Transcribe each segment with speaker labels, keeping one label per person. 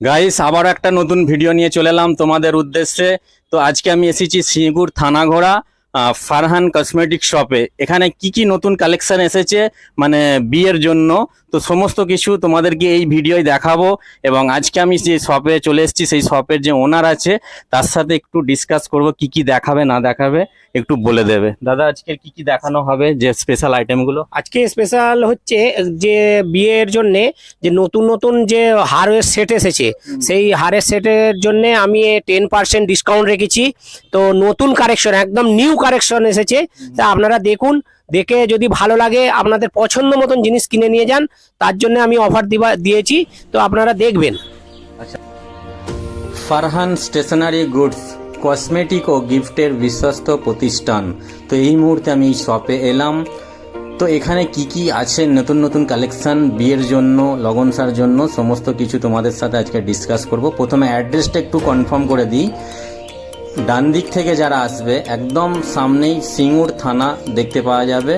Speaker 1: Guys আবার একটা নতুন ভিডিও নিয়ে চলে এলাম তোমাদের উদ্দেশ্যে। তো আজকে আমি এসেছি সিঙ্গুর থানাঘোড়া। ফারহান কসমেটিক শপে এখানে কি কি নতুন কালেকশন এসেছে? মানে বিয়ের জন্য। তো সমস্ত কিছু তোমাদেরকে এই ভিডিওয় দেখাবো। এবং আজকে আমি যে শপে চলে এসেছি, সেই শপের যে ওনার আছে, তার সাথে একটু ডিসকাস করব কি কি দেখাবে, না দেখাবে। একটু বলে দেবে। দাদা আজকে কি কি দেখানো হবে যে স্পেশাল আইটেমগুলো
Speaker 2: আজকে স্পেশাল হচ্ছে যে বিয়ের জন্য যে নতুন নতুন যে হারের সেট এসেছে, সেই হারের সেটের জন্য আমি টেন পার্সেন্ট ডিসকাউন্ট রেখেছি। তো নতুন কারেকশন একদম নিউ কারেকশন এসেছে, তা আপনারা দেখুন, দেখে যদি ভালো লাগে, আপনাদের পছন্দ মতন জিনিস কিনে নিয়ে যান, তার জন্য আমি অফার দিবা, দিয়েছি, তো আপনারা দেখবেন।
Speaker 1: ফারহান স্টেশনারি গুডস কসমেটিক ও গিফটের বিশ্বস্ত প্রতিষ্ঠান। তো এই মুহূর্তে আমি শপে এলাম। তো এখানে কি কি আছে? নতুন নতুন কালেকশন বিয়ের জন্য লগনসার জন্য, সমস্ত কিছু তোমাদের সাথে আজকে ডিসকাস করব। প্রথমে অ্যাড্রেসটা একটু কনফার্ম করে দিই। ডান দিক থেকে যারা আসবে, একদম সামনেই সিঙ্গুর থানা দেখতে পাওয়া যাবে,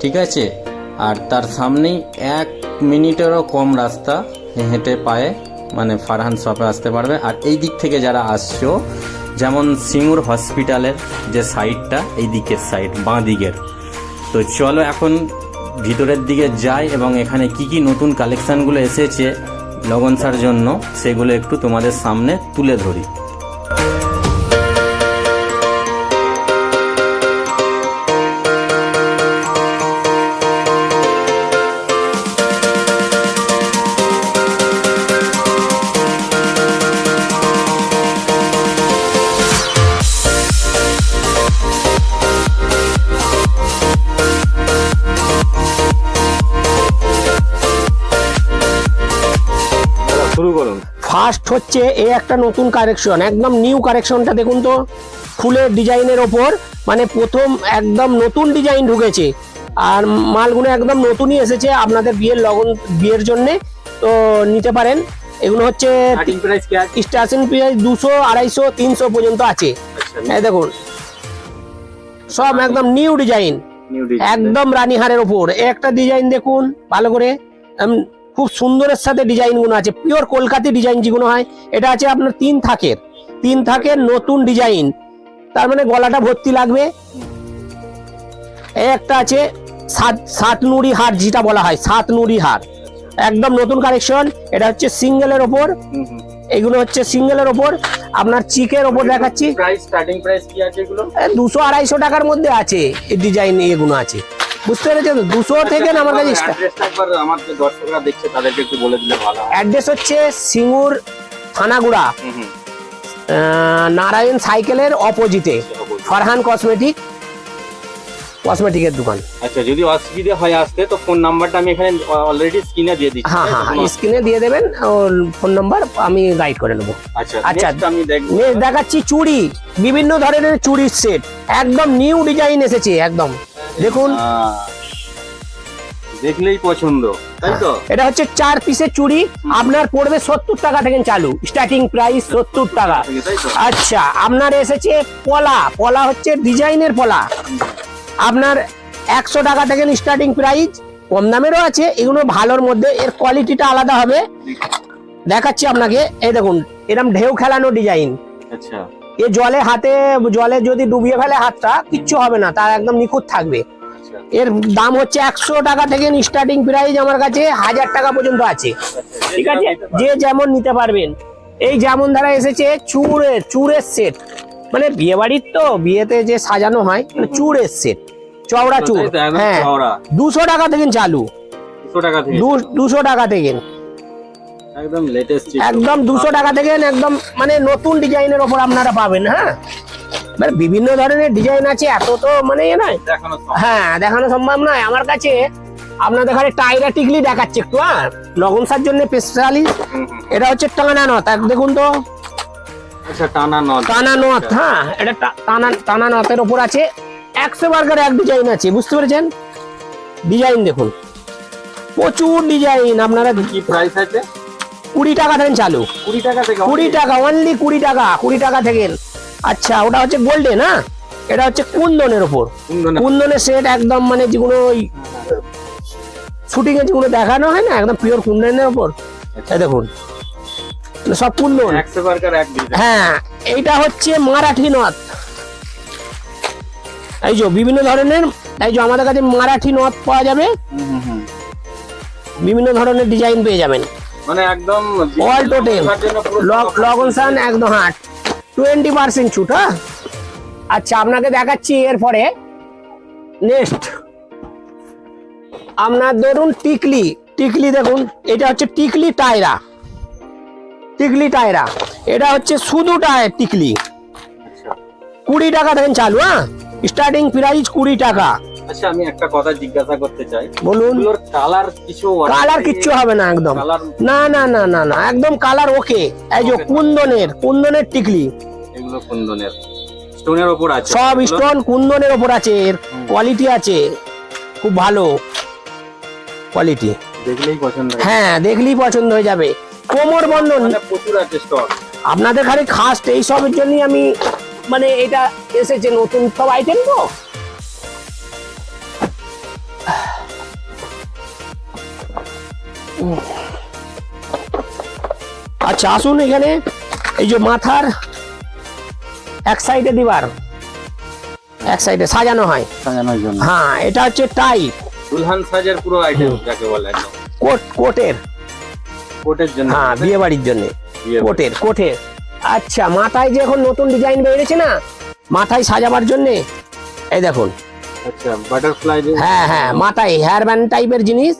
Speaker 1: ঠিক আছে? আর তার সামনেই এক মিনিটেরও কম রাস্তা হেঁটে পায়ে মানে ফারহান শপে আসতে পারবে। আর এই দিক থেকে যারা আসছো, যেমন সিঙ্গুর হসপিটালের যে সাইডটা, এই দিকের সাইড, বাঁ দিকের। তো চলো এখন ভিতরের দিকে যাই এবং এখানে কি কি নতুন কালেকশানগুলো এসেছে লগনসার জন্য, সেগুলো একটু তোমাদের সামনে তুলে ধরি।
Speaker 2: ফার্স্ট হচ্ছে এই একটা নতুন কারেকশন একদম নিউ কারেকশনটা দেখুন তো। ফুলের ডিজাইনের ওপর মানে প্রথম একদম নতুন ডিজাইন ঢুকেছে। আর মালগুলো একদম নতুনই এসেছে আপনাদের বিয়ের লগন বিয়ের জন্যে তো নিতে পারেন। এগুলো হচ্ছে
Speaker 1: স্টার্টিং প্রাইস
Speaker 2: স্টেশন প্রাইস দুশো আড়াইশো তিনশো পর্যন্ত আছে। এই দেখুন। সব একদম নিউ ডিজাইন একদম রানীহারের ওপর। এ একটা ডিজাইন দেখুন ভালো করে। খুব সুন্দরের সাথে ডিজাইনগুলো আছে। পিওর কলকাতি ডিজাইন যেগুলো হয় এটা আছে আপনার তিন থাকের। তিন থাকের নতুন ডিজাইন। তার মানে গলাটা ভর্তি লাগবে। একটা আছে সাত সাত নুড়ি হার যেটা বলা হয় সাত নুড়ি হার। একদম নতুন কালেকশন এটা হচ্ছে সিঙ্গেলের ওপর। এগুলো হচ্ছে সিঙ্গেলের ওপর। আপনার চিকের ওপর দেখাচ্ছি।
Speaker 1: প্রাইস স্টার্টিং প্রাইস কি আছে এগুলো?
Speaker 2: দুশো আড়াইশো টাকার মধ্যে আছে এই ডিজাইন এগুলো আছে। বুঝতে পেরেছ? তো দুশো থেকে আমার কাছে
Speaker 1: একবার আমার দর্শকরা দেখছে তাদেরকে একটু বলে দিলে ভালো
Speaker 2: অ্যাড্রেস হচ্ছে সিঙ্গুর থানাগুড়া নারায়ণ সাইকেলের অপোজিটে ফারহান কসমেটিক কসমেটিকের দোকান।
Speaker 1: আচ্ছা যদি অসুবিধা হয় আসতে তো ফোন নাম্বারটা আমি এখানে অলরেডি স্ক্রিনে দিয়ে দিচ্ছি।
Speaker 2: হ্যাঁ হ্যাঁ হ্যাঁ স্ক্রিনে দিয়ে দেবেন ফোন নাম্বার আমি গাইড করে নেব।
Speaker 1: আচ্ছা
Speaker 2: আচ্ছা।
Speaker 1: আমি
Speaker 2: দেখাচ্ছি চুড়ি বিভিন্ন ধরনের চুড়ির সেট একদম নিউ ডিজাইন এসেছে একদম। দেখুন।
Speaker 1: দেখলেই পছন্দ তাই তো?
Speaker 2: এটা হচ্ছে চার পিসের চুড়ি আপনার পড়বে সত্তর টাকা থেকে চালু স্টার্টিং প্রাইস সত্তর টাকা। আচ্ছা আপনার এসেছে পলা পলা হচ্ছে ডিজাইনের পলা। আপনার একশো টাকা থেকে স্টার্টিং প্রাইস কম দামেরও আছে এগুলো ভালোর মধ্যে এর কোয়ালিটিটা আলাদা হবে। দেখাচ্ছি আপনাকে এই দেখুন এরকম ঢেউ খেলানো ডিজাইন
Speaker 1: আচ্ছা।
Speaker 2: এ জলে হাতে জলে যদি ডুবিয়ে ফেলে হাতটা কিচ্ছু হবে না তার একদম নিখুঁত থাকবে।
Speaker 1: আচ্ছা।
Speaker 2: এর দাম হচ্ছে একশো টাকা থেকে স্টার্টিং প্রাইস আমার কাছে হাজার টাকা পর্যন্ত আছে। ঠিক আছে? যে যেমন নিতে পারবেন। এই যেমন ধারা এসেছে চুড়ের চুড়ের সেট মানে বিয়ে বাড়ির তো বিয়েতে যে সাজানো হয় মানে চুড়ের সেট চওড়া চুড়।
Speaker 1: একদম
Speaker 2: হ্যাঁ। দুশো টাকা থেকে চালু।
Speaker 1: দুশো টাকা থেকে। একদম লেটেস্ট
Speaker 2: একদম দুশো টাকা থেকে একদম মানে নতুন ডিজাইনের ওপর আপনারা পাবেন হ্যাঁ? এবার বিভিন্ন ধরনের ডিজাইন আছে এত তো মানে এ নয়। হ্যাঁ দেখানো সম্ভব নয়। আমার কাছে আপনাদের ঘরে টাইরা টিকলি দেখাচ্ছে একটু হ্যাঁ? লগনসার জন্য স্পেশালি। এটা হচ্ছে টানা নথ এক দেখুন তো।
Speaker 1: আচ্ছা টানা
Speaker 2: নথ। হ্যাঁ এটা টানা টানা নথের ওপর আছে। একশো বার্গার এক ডিজাইন আছে বুঝতে পেরেছেন? ডিজাইন দেখুন। প্রচুর ডিজাইন আপনারা
Speaker 1: কি প্রাইস আছে?
Speaker 2: কুড়ি টাকা থেকে চালু।
Speaker 1: কুড়ি টাকা থেকে
Speaker 2: কুড়ি টাকা অনলি কুড়ি টাকা কুড়ি টাকা থেকে। আচ্ছা ওটা হচ্ছে গোল্ডেন হ্যাঁ এটা হচ্ছে কুন্দনের ওপর কুন্দনের। সেট একদম মানে যেগুলো ওই শুটিং এ যেগুলো দেখানো হয় না একদম পিওর কুন্দনের ওপর এই দেখুন। সব কুন্দন। হ্যাঁ এইটা হচ্ছে মারাঠি নথ এই যে বিভিন্ন ধরনের এই যে আমাদের কাছে মারাঠি নথ পাওয়া যাবে। বিভিন্ন ধরনের ডিজাইন পেয়ে যাবেন।
Speaker 1: মানে একদম
Speaker 2: অল টোটেল লগন সান একদম হাট টোয়েন্টি পার্সেন্ট ছুট হ্যাঁ? আচ্ছা আপনাকে দেখাচ্ছি এরপরে। নেক্সট আপনার ধরুন টিকলি টিকলি দেখুন এটা হচ্ছে টিকলি টায়রা টিকলি টায়রা এটা হচ্ছে শুধু টায় টিকলি। কুড়ি টাকা থেকে চালু হ্যাঁ? স্টার্টিং প্রাইস কুড়ি টাকা।
Speaker 1: আচ্ছা আমি একটা কথা জিজ্ঞাসা করতে চাই।
Speaker 2: বলুন।
Speaker 1: কালার কিছু
Speaker 2: কালার কিচ্ছু হবে না একদম। না না না না না একদম কালার ওকে এই যে কুন্দনের কুন্দনের টিকলি।
Speaker 1: এগুলো কুন্দনের। স্টোনের ওপর আছে।
Speaker 2: সব স্টোন কুন্দনের ওপর আছে এর কোয়ালিটি আছে। খুব ভালো কোয়ালিটি
Speaker 1: দেখলেই পছন্দ হ্যাঁ
Speaker 2: দেখলেই পছন্দ হয়ে যাবে। কোমর বন্ধন।
Speaker 1: মানে প্রচুর আছে স্টক
Speaker 2: আপনাদের খালি খাস এই সবের জন্যই আমি মানে এটা এসেছে নতুন। সব আইটেম তো? আচ্ছা আসুন এখানে। এই যে মাথার এক সাইডে দিবার। এক সাইডে সাজানো হয়।
Speaker 1: সাজানোর জন্য।
Speaker 2: হ্যাঁ এটা হচ্ছে টাই।
Speaker 1: দুলহান সাজের পুরো আইটেম যাকে বলে
Speaker 2: কোট কোটের।
Speaker 1: কোটের জন্য।
Speaker 2: হ্যাঁ বিয়ে বাড়ির জন্য কোটের কোটের। আচ্ছা মাথায় যে এখন নতুন ডিজাইন বেরিয়েছে না মাথায় সাজাবার জন্য এই দেখুন।
Speaker 1: আচ্ছা বাটারফ্লাই
Speaker 2: হ্যাঁ হ্যাঁ মাথায় হেয়ার ব্যান্ড টাইপের জিনিস।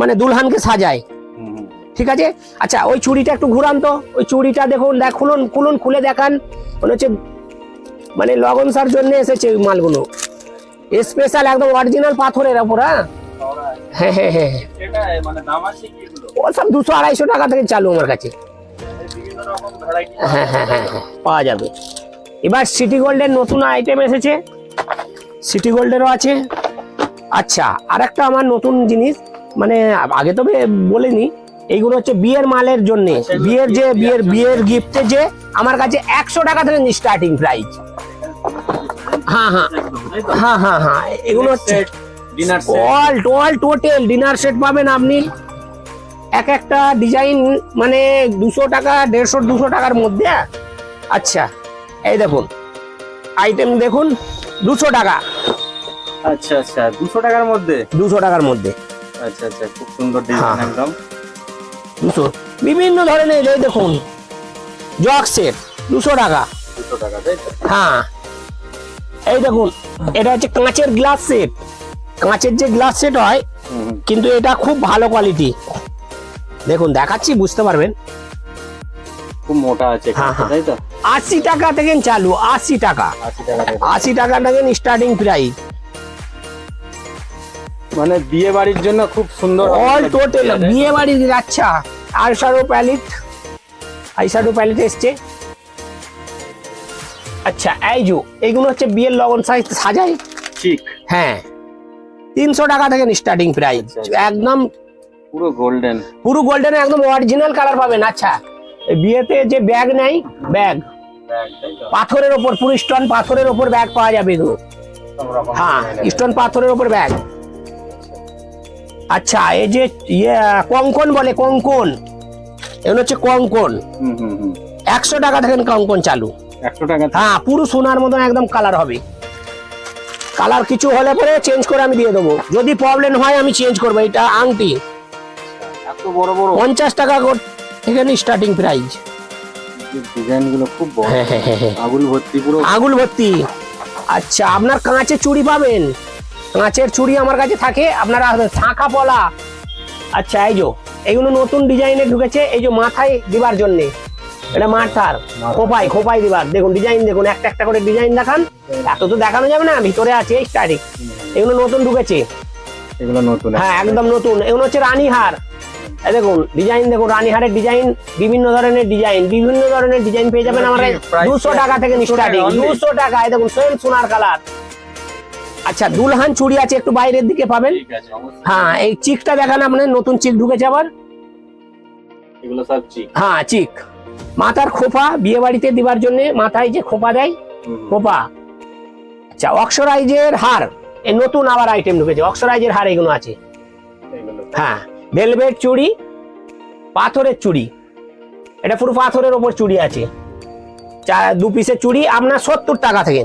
Speaker 2: মানে দুলহানকে সাজায়। ঠিক আছে? আচ্ছা ওই চুড়িটা একটু ঘুরান তো। ওই চুড়িটা দেখুন দেখ খুলুন খুলুন খুলে দেখান। মনে হচ্ছে মানে লগন সার জন্য এসেছে ওই মালগুলো। স্পেশাল একদম অরিজিনাল পাথরের ওপর হ্যাঁ? হ্যাঁ হ্যাঁ হ্যাঁ
Speaker 1: এটা মানে
Speaker 2: সব দুশো আড়াইশো টাকা থেকে চালু আমার কাছে। হ্যাঁ হ্যাঁ হ্যাঁ হ্যাঁ পাওয়া যাবে। এবার সিটি গোল্ডের নতুন আইটেম এসেছে। সিটি গোল্ডেরও আছে। আচ্ছা আর একটা আমার নতুন জিনিস। মানে আগে তবে বলিনি এইগুলো হচ্ছে বিয়ের মালের জন্য।
Speaker 1: আচ্ছা,
Speaker 2: বিয়ের যে বিয়ের বিয়ের গিফটের যে আমার কাছে একশো টাকা থেকে স্টার্টিং প্রাইস হ্যাঁ হ্যাঁ হ্যাঁ হ্যাঁ হ্যাঁ এগুলো হচ্ছে all all total dinner set পাবেন আপনি। এক একটা ডিজাইন মানে দুশো টাকা দেড়শো দুশো টাকার মধ্যে। আচ্ছা এই দেখুন আইটেম দেখুন দুশো টাকা।
Speaker 1: আচ্ছা আচ্ছা দুশো টাকার মধ্যে?
Speaker 2: দুশো টাকার মধ্যে।
Speaker 1: আচ্ছা আচ্ছা খুব সুন্দর ডিজাইন
Speaker 2: হ্যাঁ।
Speaker 1: একদম।
Speaker 2: দুশো। বিভিন্ন ধরনের এই দেখুন জগ সেট দুশো টাকা।
Speaker 1: দুশো টাকা তাই
Speaker 2: হ্যাঁ। এই দেখুন এটা হচ্ছে কাঁচের গ্লাস সেট কাঁচের যে গ্লাস সেট হয়। কিন্তু এটা খুব ভালো কোয়ালিটি দেখুন দেখাচ্ছি বুঝতে পারবেন।
Speaker 1: খুব মোটা আছে
Speaker 2: হ্যাঁ, হ্যাঁ।
Speaker 1: তাই তো?
Speaker 2: আশি টাকা থেকে চালু আশি টাকা।
Speaker 1: আশি টাকা থেকে।
Speaker 2: আশি টাকা থেকে স্টার্টিং প্রাইস
Speaker 1: মানে বিয়ে বাড়ির জন্য খুব সুন্দর
Speaker 2: অল টোটাল বিয়ে বাড়ির আচ্ছা আইশ্যাডো প্যালেট আইশ্যাডো প্যালেট এসছে। আচ্ছা এই যো এইগুলো হচ্ছে বিয়ের লগন সাইজ সাজাই।
Speaker 1: ঠিক।
Speaker 2: হ্যাঁ। তিনশো টাকা থেকে স্টার্টিং প্রাইস
Speaker 1: আচ্ছা, আচ্ছা।
Speaker 2: একদম
Speaker 1: পুরো গোল্ডেন
Speaker 2: পুরো গোল্ডেন একদম অরিজিনাল কালার পাবেন। আচ্ছা এই বিয়েতে যে ব্যাগ নেই ব্যাগ পাথরের ওপর পুরো স্টোন পাথরের ওপর ব্যাগ পাওয়া যাবে এগুলো। হ্যাঁ স্টোন পাথরের ওপর ব্যাগ আচ্ছা এই যে ইয়ে কঙ্কন বলে কঙ্কন। এগুলো হচ্ছে কঙ্কন। একশো টাকা থেকে কঙ্কন চালু।
Speaker 1: একশো টাকা
Speaker 2: হ্যাঁ পুরো সোনার মতন একদম কালার হবে। কালার কিছু হলে পরে চেঞ্জ করে আমি দিয়ে দেবো। যদি প্রবলেম হয় আমি চেঞ্জ করব। এটা আংটি।
Speaker 1: বড় বড়?
Speaker 2: পঞ্চাশ টাকা থেকে স্টার্টিং প্রাইস
Speaker 1: ডিজাইন খুব বড়। আগুল ভর্তি পুরো।
Speaker 2: আঙুল ভর্তি। আচ্ছা আপনার কাঁচে চুড়ি পাবেন? কাঁচের চুড়ি আমার কাছে থাকে আপনারা শাঁখা পলা। আচ্ছা এই যে এইগুলো নতুন ডিজাইনে ঢুকেছে এই যে মাথায় দিবার জন্যে। এটা মাথার খোপাই খোপাই দিবার। দেখুন ডিজাইন দেখুন একটা একটা করে ডিজাইন দেখান। এত তো দেখানো যাবে না ভিতরে আছে স্টার্টিং এগুলো নতুন ঢুকেছে।
Speaker 1: এগুলো নতুন
Speaker 2: হ্যাঁ একদম নতুন। এগুলো হচ্ছে রানীহার। দেখুন ডিজাইন দেখুন রানীহারের ডিজাইন বিভিন্ন ধরনের ডিজাইন বিভিন্ন ধরনের ডিজাইন পেয়ে যাবেন আমরা দুশো টাকা থেকে
Speaker 1: 200
Speaker 2: স্টার্টিং? দুশো টাকা দেখুন সেম সোনার কালার আচ্ছা দুলহান চুড়ি আছে একটু বাইরের দিকে পাবেন। হ্যাঁ এই চিকটা দেখান আপনার নতুন চিক ঢুকেছে আবার। হ্যাঁ চিক। মাথার খোপা বিয়ে বাড়িতে দিবার জন্য মাথায় যে খোপা দেয় খোপা। আচ্ছা অক্সরাইজের হার এই নতুন আবার আইটেম ঢুকেছে অক্সরাইজের হার এগুলো আছে। হ্যাঁ ভেলভেট চুড়ি পাথরের চুড়ি। এটা পুরো পাথরের ওপর চুড়ি আছে। চার দু পিসের চুড়ি আপনার সত্তর টাকা থেকে।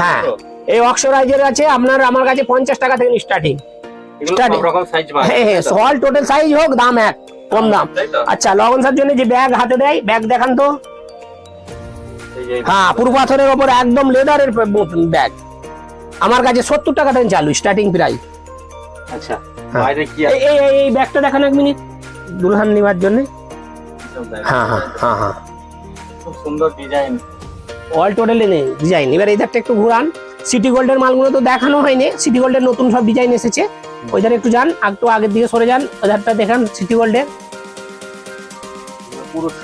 Speaker 2: হ্যাঁ। এই অক্সরাইজের আছে আপনার আমার কাছে পঞ্চাশ টাকা থেকে স্টার্টিং হ্যাঁ হ্যাঁ অল টোটাল সাইজ হোক দাম এক কম দাম। আচ্ছা লগন স্যার জন্য যে ব্যাগ হাতে দেয় ব্যাগ দেখান তো। হ্যাঁ পুরো পাথরের ওপর একদম লেদারের ব্যাগ আমার কাছে সত্তর টাকা থেকে চালু স্টার্টিং প্রাইস
Speaker 1: আচ্ছা
Speaker 2: হ্যাঁ। এই এই ব্যাগটা দেখান এক মিনিট দুলহান নেওয়ার জন্য। হ্যাঁ হ্যাঁ হ্যাঁ হ্যাঁ।
Speaker 1: খুব সুন্দর ডিজাইন
Speaker 2: অল টোটালি নেই ডিজাইন এবার এই একটু ঘুরান। সিটি গোল্ডের মালগুলো তো দেখানো হয়নি। সিটি গোল্ডের নতুন সব ডিজাইন এসেছে। ওই ধারে একটু যান একটু আগের দিকে সরে যান ওই ধারটা দেখান সিটি গোল্ডের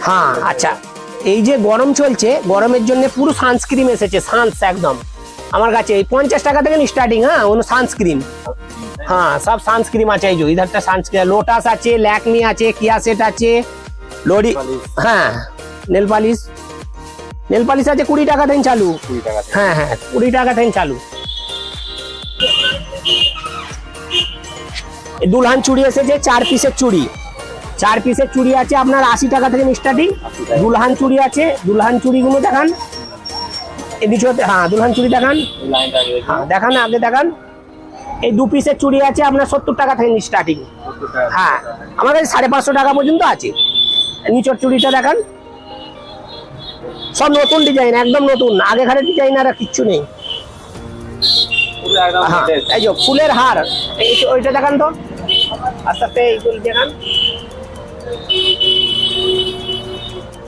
Speaker 2: হ্যাঁ আচ্ছা। এই যে গরম চলছে গরমের জন্য পুরো সানস্ক্রিন এসেছে সানস একদম। আমার কাছে এই পঞ্চাশ টাকা থেকে স্টার্টিং হ্যাঁ কোনো সানস্ক্রিন হ্যাঁ সব সানস্ক্রিন আছে এই যে ইধারটা সানস্ক্রিন লোটাস আছে ল্যাকমি আছে কিয়াসেট আছে লোরি হ্যাঁ নেল পালিশ নেল পালিশ আছে কুড়ি টাকা থেকে চালু। হ্যাঁ হ্যাঁ কুড়ি টাকা থেকে চালু। দুলহান চুড়ি এসেছে চার পিসের চুড়ি। চার পিসের চুড়ি আছে আপনার আশি টাকা থেকে স্টার্টিং দুলহান চুড়ি আছে দুলহান চুড়িগুলো দেখান। এদিকে হ্যাঁ দুলহান চুড়ি দেখান। হ্যাঁ দেখান আগে দেখান। এই দু পিসের চুড়ি আছে আপনার সত্তর টাকা থেকে স্টার্টিং হ্যাঁ আমার কাছে সাড়ে পাঁচশো টাকা পর্যন্ত আছে। নিচের চুড়িটা দেখান। সব নতুন ডিজাইন একদম নতুন। আগেকারের ডিজাইন আর কিচ্ছু নেই। হ্যাঁ। এই যে ফুলের হার ওইটা দেখান তো। আস্তে আস্তে এইগুলো দেখান।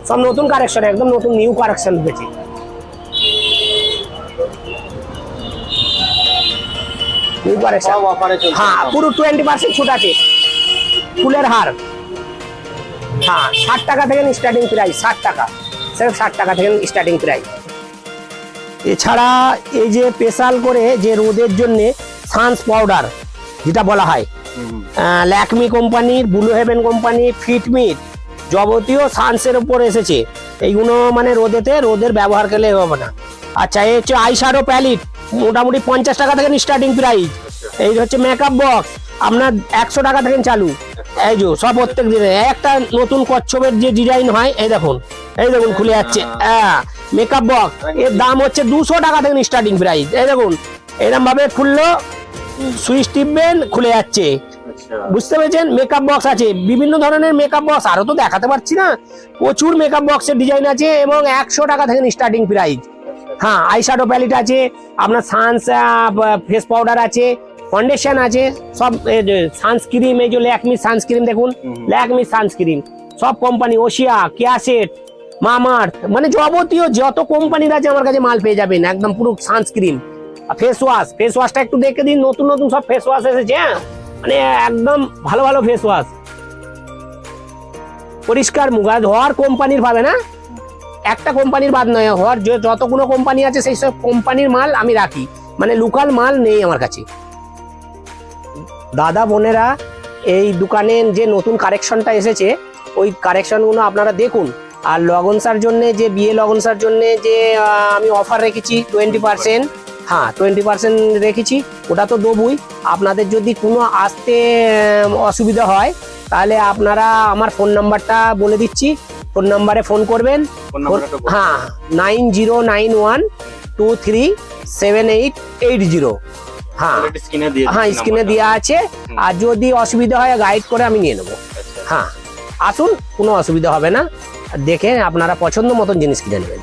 Speaker 2: সব নতুন কারেকশন একদম নতুন নিউ কারেকশন উঠেছে নিউ
Speaker 1: চলছে।
Speaker 2: হ্যাঁ পুরো টোয়েন্টি পার্সেন্ট ছুট আছে। ফুলের হার। হ্যাঁ ষাট টাকা থেকে স্টার্টিং প্রাইস ষাট টাকা। স্যার ষাট টাকা থেকে স্টার্টিং প্রাইস এছাড়া এই যে স্পেশাল করে যে রোদের জন্যে সানস পাউডার যেটা বলা হয় ল্যাকমি কোম্পানির ব্লু হেভেন কোম্পানি ফিটমিট যাবতীয় সানসের উপর এসেছে। এইগুলো মানে রোদেতে রোদের ব্যবহার করলে হবে না। আচ্ছা এই হচ্ছে আইশ্যাডো প্যালিট মোটামুটি পঞ্চাশ টাকা থেকে স্টার্টিং প্রাইস এই হচ্ছে মেকআপ বক্স আপনার একশো টাকা থেকে চালু। এই যে সব প্রত্যেক দিনে। একটা নতুন কচ্ছপের যে ডিজাইন হয় এই দেখুন। এই দেখুন খুলে যাচ্ছে। হ্যাঁ মেকআপ বক্স এর দাম হচ্ছে দুশো টাকা থেকে স্টার্টিং প্রাইস এই দেখুন এরকম ভাবে খুললো সুইচ টিপবেন খুলে যাচ্ছে।
Speaker 1: আচ্ছা।
Speaker 2: বুঝতে পেরেছেন? মেকআপ বক্স আছে। বিভিন্ন ধরনের মেকআপ বক্স আরও তো দেখাতে পারছি না। প্রচুর মেকআপ বক্সের ডিজাইন আছে এবং একশো টাকা থেকে স্টার্টিং প্রাইস হ্যাঁ আইশ্যাডো প্যালেট আছে আপনার সানস ফেস পাউডার আছে ফাউন্ডেশন আছে সব সানস্ক্রিম এই যে ল্যাকমি সানস্ক্রিম দেখুন। ল্যাকমি সানস্ক্রিম সব কোম্পানি ওশিয়া কেয়াসেট মামার্থ মানে যাবতীয় যত কোম্পানির আছে আমার কাছে মাল পেয়ে যাবেন, একদম পুরো সানস্ক্রিন ফেস ওয়াশ ফেস ওয়াশটা একটু দেখে দিন, নতুন নতুন সব ফেস ওয়াশ এসেছে হ্যাঁ? মানে একদম ভালো ভালো ফেস ওয়াশ পরিষ্কার মুখ আর হওয়ার কোম্পানির পাবে না? একটা কোম্পানির বাদ নয়, হওয়ার যতগুলো কোম্পানি আছে, সেই সব কোম্পানির মাল আমি রাখি। মানে লোকাল মাল নেই আমার কাছে। দাদা বোনেরা, এই দোকানের যে নতুন কারেকশনটা এসেছে, ওই কারেকশনগুলো আপনারা দেখুন। আর লগনসার জন্য যে বিয়ে লগনসার জন্য যে আমি অফার রেখেছি টোয়েন্টি পার্সেন্ট হ্যাঁ টোয়েন্টি পার্সেন্ট রেখেছি ওটা তো দেবই। আপনাদের যদি কোনো আসতে অসুবিধা হয় তাহলে আপনারা আমার ফোন নাম্বারটা বলে দিচ্ছি। ফোন নাম্বারে ফোন করবেন। হ্যাঁ nine zero nine one two three seven eight eight zero হ্যাঁ হ্যাঁ স্ক্রিনে দেওয়া আছে। আর যদি অসুবিধা হয় গাইড করে আমি নিয়ে নেব।
Speaker 1: আচ্ছা,
Speaker 2: হ্যাঁ আসুন কোনো অসুবিধা হবে না। দেখে আপনারা পছন্দ মতন জিনিস কিনে নেবেন।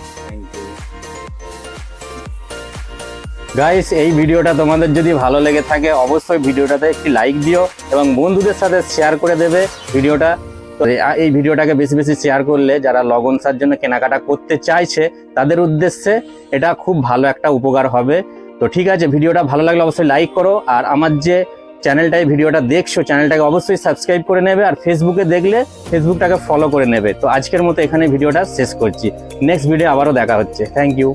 Speaker 1: গাইস এই ভিডিওটা তোমাদের যদি ভালো লেগে থাকে, অবশ্যই ভিডিওটাতে একটি লাইক দিও এবং বন্ধুদের সাথে শেয়ার করে দেবে ভিডিওটা। তো এই ভিডিওটাকে বেশি বেশি শেয়ার করলে যারা লগনসার জন্য কেনাকাটা করতে চাইছে, তাদের উদ্দেশ্যে এটা খুব ভালো একটা উপকার হবে। তো ঠিক আছে, ভিডিওটা ভালো লাগলে অবশ্যই লাইক করো। আর আমার যে চ্যানেলটায় ভিডিওটা দেখছ, চ্যানেলটাকে অবশ্যই সাবস্ক্রাইব করে নেবে আর ফেসবুকে দেখলে ফেসবুকটাকে ফলো করে নেবে। তো আজকের মতো এখানে ভিডিওটা শেষ করছি। নেক্সট ভিডিও আবারও দেখা হচ্ছে। Thank you